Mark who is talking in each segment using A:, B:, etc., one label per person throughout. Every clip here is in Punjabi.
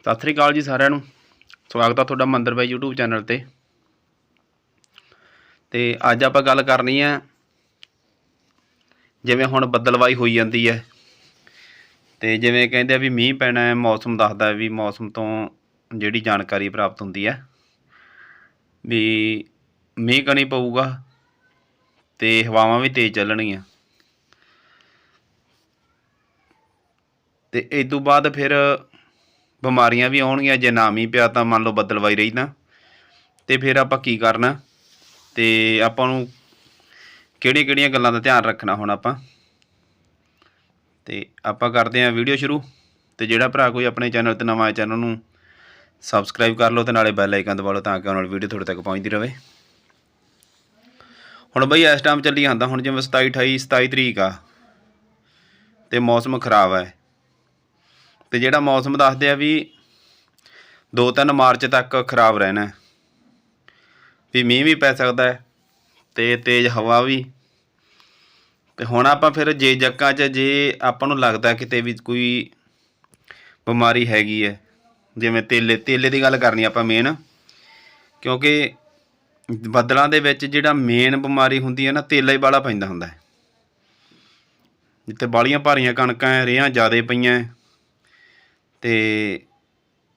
A: ਸਤਿ ਸ੍ਰੀ ਅਕਾਲ ਜੀ ਸਾਰਿਆਂ ਨੂੰ। ਸਵਾਗਤ ਆ ਤੁਹਾਡਾ ਮੰਦਰ ਬਾਈ YouTube ਚੈਨਲ ਤੇ। ਤੇ ਅੱਜ ਆਪਾਂ ਗੱਲ ਕਰਨੀ ਹੈ ਜਿਵੇਂ ਹੁਣ ਬੱਦਲਵਾਈ ਹੋਈ ਜਾਂਦੀ ਹੈ। ਤੇ ਜਿਵੇਂ ਕਹਿੰਦੇ ਆ ਵੀ ਮੀਂਹ ਪੈਣਾ ਹੈ, ਮੌਸਮ ਦੱਸਦਾ ਵੀ ਮੌਸਮ ਤੋਂ ਜਿਹੜੀ ਜਾਣਕਾਰੀ ਪ੍ਰਾਪਤ ਹੁੰਦੀ ਹੈ। ਵੀ ਮੀਂਹ ਕਣੀ ਪਊਗਾ ਤੇ ਹਵਾਵਾਂ ਵੀ ਤੇਜ਼ ਚੱਲਣਗੀਆਂ। ਤੇ ਇਸ ਤੋਂ ਬਾਅਦ ਫਿਰ ਬਿਮਾਰੀਆਂ ਵੀ ਆਉਣਗੀਆਂ, ਜੇ ਨਾ ਮੀਂਹ ਪਿਆ ਤਾਂ ਮੰਨ ਲਓ ਬੱਦਲਵਾਈ ਰਹੀ ਤਾਂ ਤੇ ਫਿਰ ਆਪਾਂ ਕੀ ਕਰਨਾ? ਤੇ ਆਪਾਂ ਨੂੰ ਕਿਹੜੀਆਂ ਕਿਹੜੀਆਂ ਗੱਲਾਂ ਦਾ ਧਿਆਨ ਰੱਖਣਾ ਹੁਣ ਆਪਾਂ? ਤੇ ਆਪਾਂ ਕਰਦੇ ਆਂ ਵੀਡੀਓ ਸ਼ੁਰੂ। ਤੇ ਜਿਹੜਾ ਭਰਾ ਕੋਈ ਆਪਣੇ ਚੈਨਲ ਤੇ ਨਵਾਂ ਹੈ ਚੈਨਲ ਨੂੰ ਸਬਸਕ੍ਰਾਈਬ ਕਰ ਲਓ ਤੇ ਨਾਲੇ ਬੈਲ ਆਈਕਨ ਦਬਾ ਲਓ ਤਾਂ ਕਿ ਉਹਨਾਂ ਦੀ ਵੀਡੀਓ ਤੁਹਾਡੇ ਤੱਕ ਪਹੁੰਚਦੀ ਰਹੇ। ਹੁਣ ਬਈ ਇਸ ਟਾਈਮ ਚੱਲੀ ਜਾਂਦਾ, ਹੁਣ ਜਿਵੇਂ 27 28 27 ਤਰੀਕ ਆ, ਤੇ ਮੌਸਮ ਖਰਾਬ ਹੈ। ਤੇ ਜਿਹੜਾ ਮੌਸਮ ਦੱਸਦੇ ਆ ਵੀ 2-3 ਮਾਰਚ ਤੱਕ ਖਰਾਬ ਰਹਿਣਾ ਵੀ ਮੀਂਹ ਵੀ ਪੈ ਸਕਦਾ ਹੈ ਤੇ ਤੇਜ਼ ਹਵਾ ਵੀ। ਤੇ ਹੁਣ ਆਪਾਂ ਫਿਰ ਜੇ ਜੱਕਾਂ 'ਚ ਜੇ ਆਪਾਂ ਨੂੰ ਲੱਗਦਾ ਕਿਤੇ ਵੀ ਕੋਈ ਬਿਮਾਰੀ ਹੈਗੀ ਹੈ, ਜਿਵੇਂ ਤੇਲੇ ਤੇਲੇ ਦੀ ਗੱਲ ਕਰਨੀ ਆਪਾਂ ਮੇਨ ਕਿਉਂਕਿ ਬੱਦਲਾਂ ਦੇ ਵਿੱਚ ਜਿਹੜਾ ਮੇਨ ਬਿਮਾਰੀ ਹੁੰਦੀ ਹੈ ਨਾ, ਤੇਲਾ ਹੀ ਬਾਲਾ ਪੈਂਦਾ ਹੁੰਦਾ ਜਿੱਥੇ ਬਾਲੀਆਂ ਭਾਰੀਆਂ ਕਣਕਾਂ ਹੈ, ਰੇਹਾਂ ਜ਼ਿਆਦਾ ਪਈਆਂ ਅਤੇ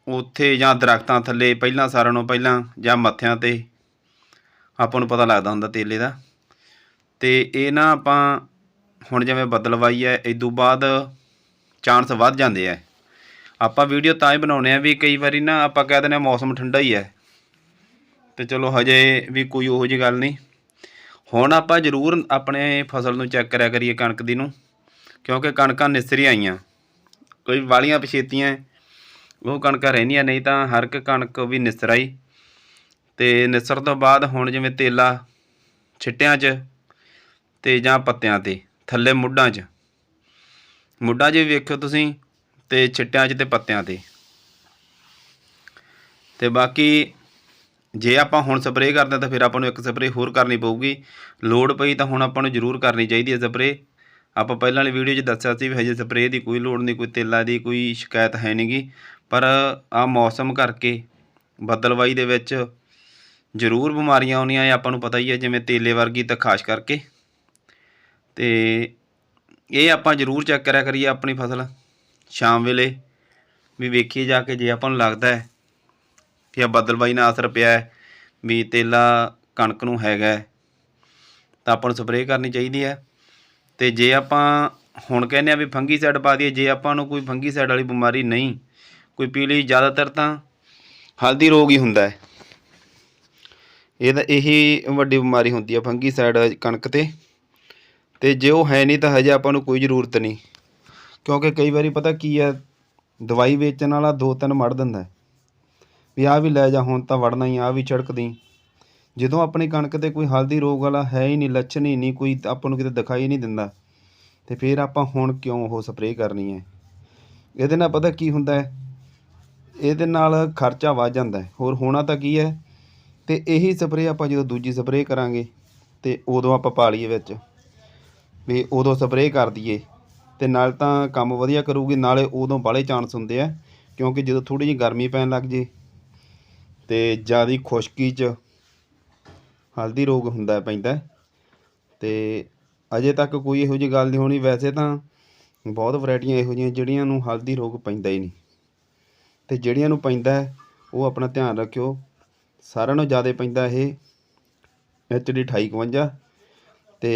A: ਉੱਥੇ ਜਾਂ ਦਰੱਖਤਾਂ ਥੱਲੇ ਪਹਿਲਾਂ ਸਾਰਿਆਂ ਨੂੰ ਪਹਿਲਾਂ ਜਾਂ ਮੱਥਿਆਂ ਤੇ ਆਪਾਂ ਨੂੰ ਪਤਾ ਲੱਗਦਾ ਹੁੰਦਾ ਤੇਲੇ ਦਾ। ਅਤੇ ਇਹ ਨਾ ਆਪਾਂ ਹੁਣ ਜਿਵੇਂ ਬਦਲਵਾਈ ਹੈ ਇਦੋਂ ਬਾਅਦ ਚਾਂਸ ਵੱਧ ਜਾਂਦੇ ਆ। ਆਪਾਂ ਵੀਡੀਓ ਤਾਂ ਹੀ ਬਣਾਉਨੇ ਆ ਵੀ ਕਈ ਵਾਰੀ ਨਾ ਆਪਾਂ ਕਹਿ ਦਿੰਦੇ ਆ ਮੌਸਮ ਠੰਡਾ ਹੀ ਹੈ। ਤੇ ਚਲੋ ਹਜੇ ਵੀ ਕੋਈ ਉਹੋ ਜਿਹੀ ਗੱਲ ਨਹੀਂ। ਹੁਣ ਆਪਾਂ ਜ਼ਰੂਰ ਆਪਣੇ ਫਸਲ ਨੂੰ ਚੈੱਕ ਕਰਿਆ ਕਰੀਏ ਕਣਕ ਦੀ ਨੂੰ, ਕਿਉਂਕਿ ਕਣਕਾਂ ਨਿਸਰੀ ਆਈਆਂ। ਕੋਈ ਵਾਲੀਆਂ ਪਛੇਤੀਆਂ ਉਹ ਕਣਕਾਂ ਰਹਿੰਦੀਆਂ, ਨਹੀਂ ਤਾਂ ਹਰ ਇੱਕ ਕਣਕ ਵੀ ਨਿਸਰਾਈ ਤੇ ਨਿਸਰ ਤੋਂ ਬਾਅਦ ਹੁਣ ਜਿਵੇਂ ਤੇਲਾ ਛਿੱਟਿਆਂ 'ਚ ਤੇ ਜਾਂ ਪੱਤਿਆਂ ਤੇ, ਥੱਲੇ ਮੁੱਢਾਂ 'ਚ। ਮੁੱਢਾਂ 'ਚ ਵੀ ਵੇਖਿਓ ਤੁਸੀਂ ਤੇ ਛਿੱਟਿਆਂ 'ਚ ਤੇ ਪੱਤਿਆਂ ਤੇ। ਤੇ ਬਾਕੀ ਜੇ ਆਪਾਂ ਹੁਣ ਸਪਰੇਅ ਕਰਦੇ ਹਾਂ ਤਾਂ ਫਿਰ ਆਪਾਂ ਨੂੰ ਇੱਕ ਸਪਰੇਅ ਹੋਰ ਕਰਨੀ ਪਊਗੀ। ਲੋੜ ਪਈ ਤਾਂ ਹੁਣ ਆਪਾਂ ਨੂੰ ਜ਼ਰੂਰ ਕਰਨੀ ਚਾਹੀਦੀ ਹੈ ਸਪਰੇਅ। ਆਪਾਂ ਪਹਿਲਾਂ ਵਾਲੀ ਵੀਡੀਓ 'ਚ ਦੱਸਿਆ ਸੀ ਵੀ ਹਜੇ ਸਪਰੇਅ ਦੀ ਕੋਈ ਲੋੜ ਨਹੀਂ, ਕੋਈ ਤੇਲਾਂ ਦੀ ਕੋਈ ਸ਼ਿਕਾਇਤ ਹੈ ਨਹੀਂਗੀ ਪਰ ਆ ਮੌਸਮ ਕਰਕੇ ਬੱਦਲਵਾਈ ਦੇ ਵਿੱਚ ਜ਼ਰੂਰ ਬਿਮਾਰੀਆਂ ਆਉਣੀਆਂ, ਇਹ ਆਪਾਂ ਨੂੰ ਪਤਾ ਹੀ ਹੈ, ਜਿਵੇਂ ਤੇਲੇ ਵਰਗੀ ਤਾਂ ਖਾਸ ਕਰਕੇ। ਤੇ ਇਹ ਆਪਾਂ ਜ਼ਰੂਰ ਚੈੱਕ ਕਰਿਆ ਕਰੀਏ ਆਪਣੀ ਫਸਲ ਸ਼ਾਮ ਵੇਲੇ। ਵੀ ਵੇਖੀਏ ਜਾ ਕੇ ਜੇ ਆਪਾਂ ਨੂੰ ਲੱਗਦਾ ਹੈ ਕਿ ਆ ਬੱਦਲਵਾਈ ਨਾਲ ਅਸਰ ਪਿਆ ਹੈ, ਵੀ ਤੇਲਾ ਕਣਕ ਨੂੰ ਹੈਗਾ ਤਾਂ ਆਪਾਂ ਨੂੰ ਸਪਰੇਅ ਕਰਨੀ ਚਾਹੀਦੀ ਹੈ। ਤੇ ਜੇ ਆਪਾਂ ਹੁਣ ਕਹਿੰਦੇ ਆ ਵੀ ਫੰਗੀਸਾਈਡ ਪਾ ਦਈਏ, ਜੇ ਆਪਾਂ ਨੂੰ ਕੋਈ ਫੰਗੀਸਾਈਡ ਵਾਲੀ ਬਿਮਾਰੀ ਨਹੀਂ, ਕੋਈ ਪੀਲੀ ਜ਼ਿਆਦਾਤਰ ਤਾਂ ਹਲਦੀ ਰੋਗ ਹੀ ਹੁੰਦਾ ਹੈ। ਤਾਂ ਇਹੀ ਵੱਡੀ ਬਿਮਾਰੀ ਹੁੰਦੀ ਹੈ ਫੰਗੀਸਾਈਡ ਕਣਕ ਤੇ। ਤੇ ਜੇ ਉਹ ਹੈ ਨਹੀਂ ਤਾਂ ਹਜੇ ਆਪਾਂ ਨੂੰ ਕੋਈ ਜ਼ਰੂਰਤ ਨਹੀਂ। ਕਿਉਂਕਿ ਕਈ ਵਾਰੀ ਪਤਾ ਕੀ ਹੈ ਦਵਾਈ ਵੇਚਣ ਵਾਲਾ ਦੋ ਤਿੰਨ ਮੜ ਦਿੰਦਾ ਵੀ ਆਹ ਵੀ ਲੈ ਜਾ, ਹੁਣ ਤਾਂ ਵੜਨਾ ਹੀ ਆ ਵੀ ਛੜਕਦੀ ਜਦੋਂ ਆਪਣੀ ਕਣਕ ਤੇ ਕੋਈ ਹਲਦੀ ਰੋਗ ਵਾਲਾ ਹੈ ਹੀ ਨਹੀਂ, ਲੱਛਣ ਹੀ ਨਹੀਂ, ਕੋਈ ਆਪਾਂ ਨੂੰ ਕਿਤੇ ਦਿਖਾਈ ਨਹੀਂ ਦਿੰਦਾ, ਤੇ ਫਿਰ ਆਪਾਂ ਹੁਣ ਕਿਉਂ ਉਹ ਸਪਰੇਅ ਕਰਨੀ ਹੈ? ਇਹਦੇ ਨਾਲ ਪਤਾ ਕੀ ਹੁੰਦਾ ਹੈ? ਇਹਦੇ ਨਾਲ ਖਰਚਾ ਵੱਧ ਜਾਂਦਾ ਹੈ। ਹੋਰ ਹੋਣਾ ਤਾਂ ਕੀ ਹੈ? ਤੇ ਇਹੀ ਸਪਰੇਅ ਆਪਾਂ ਜਦੋਂ ਦੂਜੀ ਸਪਰੇਅ ਕਰਾਂਗੇ, ਤੇ ਉਦੋਂ ਆਪਾਂ ਪਾ ਲਈਏ ਵਿੱਚ, ਵੀ ਉਦੋਂ ਸਪਰੇਅ ਕਰ ਦਈਏ, ਤੇ ਨਾਲ ਤਾਂ ਕੰਮ ਵਧੀਆ ਕਰੂਗੀ, ਨਾਲੇ ਉਦੋਂ ਬਾਹਲੇ ਚਾਂਸ ਹੁੰਦੇ ਆ, ਕਿਉਂਕਿ ਜਦੋਂ ਥੋੜੀ ਜਿਹੀ ਗਰਮੀ ਪੈਣ ਲੱਗ ਜੇ, ਤੇ ਜ਼ਿਆਦਾ ਖੁਸ਼ਕੀ 'ਚ ਹਲਦੀ ਰੋਗ ਹੁੰਦਾ ਪੈਂਦਾ ਹੈ। ਤੇ ਅਜੇ ਤੱਕ ਕੋਈ ਇਹੋ ਜਿਹੀ ਗੱਲ ਨਹੀਂ ਹੋਣੀ। ਵੈਸੇ ਤਾਂ ਬਹੁਤ ਵੈਰਾਈਟੀਆਂ ਇਹੋ ਜਿਹੀਆਂ ਜਿਹੜੀਆਂ ਨੂੰ ਹਲਦੀ ਰੋਗ ਪੈਂਦਾ ਹੀ ਨਹੀਂ। ਤੇ ਜਿਹੜੀਆਂ ਨੂੰ ਪੈਂਦਾ ਉਹ ਆਪਣਾ ਧਿਆਨ ਰੱਖਿਓ। ਸਾਰਿਆਂ ਨਾਲੋਂ ਜ਼ਿਆਦਾ ਪੈਂਦਾ ਇਹ ਐਚਡੀ 2851 ਤੇ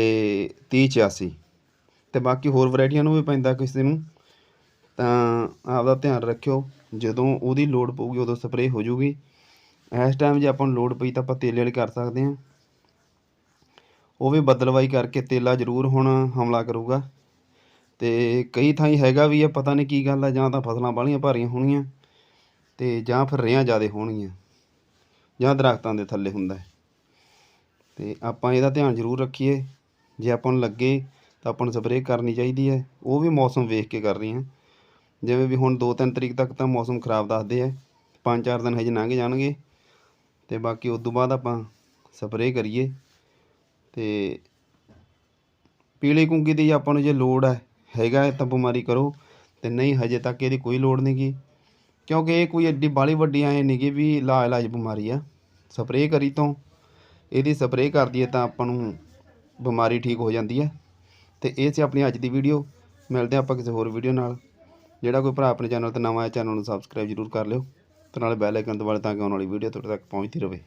A: 3086 ਤੇ ਬਾਕੀ ਹੋਰ ਵੈਰਾਈਟੀਆਂ ਨੂੰ ਵੀ ਪੈਂਦਾ ਕਿਸੇ ਨੂੰ, ਤਾਂ ਆਪਦਾ ਧਿਆਨ ਰੱਖਿਓ। ਜਦੋਂ ਉਹਦੀ ਲੋੜ ਪਊਗੀ, ਉਦੋਂ ਸਪਰੇਅ ਹੋ ਜਾਊਗੀ ਇਸ ਟਾਈਮ ਜੇ ਆਪਾਂ ਨੂੰ ਲੋੜ ਪਈ ਤਾਂ ਆਪਾਂ ਤੇਲੇ ਵਾਲੀ ਕਰ ਸਕਦੇ ਹਾਂ। ਉਹ ਵੀ ਬਦਲਵਾਈ ਕਰਕੇ ਤੇਲਾ ਜ਼ਰੂਰ ਹੁਣ ਹਮਲਾ ਕਰੂਗਾ। ਤੇ ਕਈ ਥਾਈਂ ਹੈਗਾ ਵੀ ਆ, ਪਤਾ ਨਹੀਂ ਕੀ ਗੱਲ ਆ, ਜਾਂ ਤਾਂ ਫਸਲਾਂ ਬਾਹਲੀਆਂ ਭਾਰੀਆਂ ਹੋਣਗੀਆਂ, ਤੇ ਜਾਂ ਫਿਰ ਰੇਹਾਂ ਜ਼ਿਆਦੇ ਹੋਣਗੀਆਂ, ਜਾਂ ਦਰਖਤਾਂ ਦੇ ਥੱਲੇ ਹੁੰਦਾ ਹੈ। ਤੇ ਆਪਾਂ ਇਹਦਾ ਧਿਆਨ ਜ਼ਰੂਰ ਰੱਖੀਏ। ਜੇ ਆਪਾਂ ਨੂੰ ਲੱਗੇ ਤਾਂ ਆਪਾਂ ਨੂੰ ਸਪਰੇਅ ਕਰਨੀ ਚਾਹੀਦੀ ਹੈ। ਉਹ ਵੀ ਮੌਸਮ ਵੇਖ ਕੇ ਕਰ ਕਰਨੀ ਹਾਂ। ਜਿਵੇਂ ਵੀ ਹੁਣ 2-3 ਤਰੀਕ ਤੱਕ ਤਾਂ ਮੌਸਮ ਖਰਾਬ ਦੱਸਦੇ ਆ। 5-4 ਦਿਨ ਹਜੇ ਲੰਘ ਜਾਣਗੇ। ਤੇ ਬਾਕੀ ਉਸ ਤੋਂ ਬਾਅਦ ਆਪਾਂ ਸਪਰੇਅ ਕਰੀਏ ਤੇ ਪੀਲੀ ਕੁੰਗੀ ਦੀ ਆਪਾਂ ਨੂੰ ਜੇ ਲੋੜ ਹੈ, ਹੈਗਾ ਤਾਂ ਬਿਮਾਰੀ ਕਰੋ ਤੇ ਨਹੀਂ ਹਜੇ ਤੱਕ ਇਹਦੀ ਕੋਈ ਲੋੜ ਨਹੀਂ ਗੀ। ਕਿਉਂਕਿ ਇਹ ਕੋਈ ਐਡੀ ਬਾਲੀ ਵੱਡੀ ਐ ਨਹੀਂ ਗੀ ਵੀ ਲਾ ਇਲਾਜ ਬਿਮਾਰੀ ਆ। ਸਪਰੇਅ ਕਰੀ ਤੋਂ, ਇਹਦੀ ਸਪਰੇਅ ਕਰ ਦਈਏ ਤਾਂ ਆਪਾਂ ਨੂੰ ਬਿਮਾਰੀ ਠੀਕ ਹੋ ਜਾਂਦੀ ਹੈ ਤੇ ਇਹ ਸੀ ਆਪਣੀ ਅੱਜ ਦੀ ਵੀਡੀਓ ਮਿਲਦੇ ਹਾਂ ਆਪਾਂ ਕਿਸੇ ਹੋਰ ਵੀਡੀਓ ਨਾਲ। ਜਿਹੜਾ ਕੋਈ ਭਰਾ ਆਪਣੇ ਚੈਨਲ ਤੇ ਨਵਾਂ ਹੈ ਚੈਨਲ ਨੂੰ ਸਬਸਕ੍ਰਾਈਬ ਜ਼ਰੂਰ ਕਰ ਲਿਓ। ਤੇ ਨਾਲੇ ਬੈਲ ਆਈਕਨ ਦਬਾਓ ਤਾਂ ਕਿ ਆਉਣ ਵਾਲੀ ਵੀਡੀਓ ਤੁਹਾਡੇ ਤੱਕ ਪਹੁੰਚਦੀ ਰਹੇ।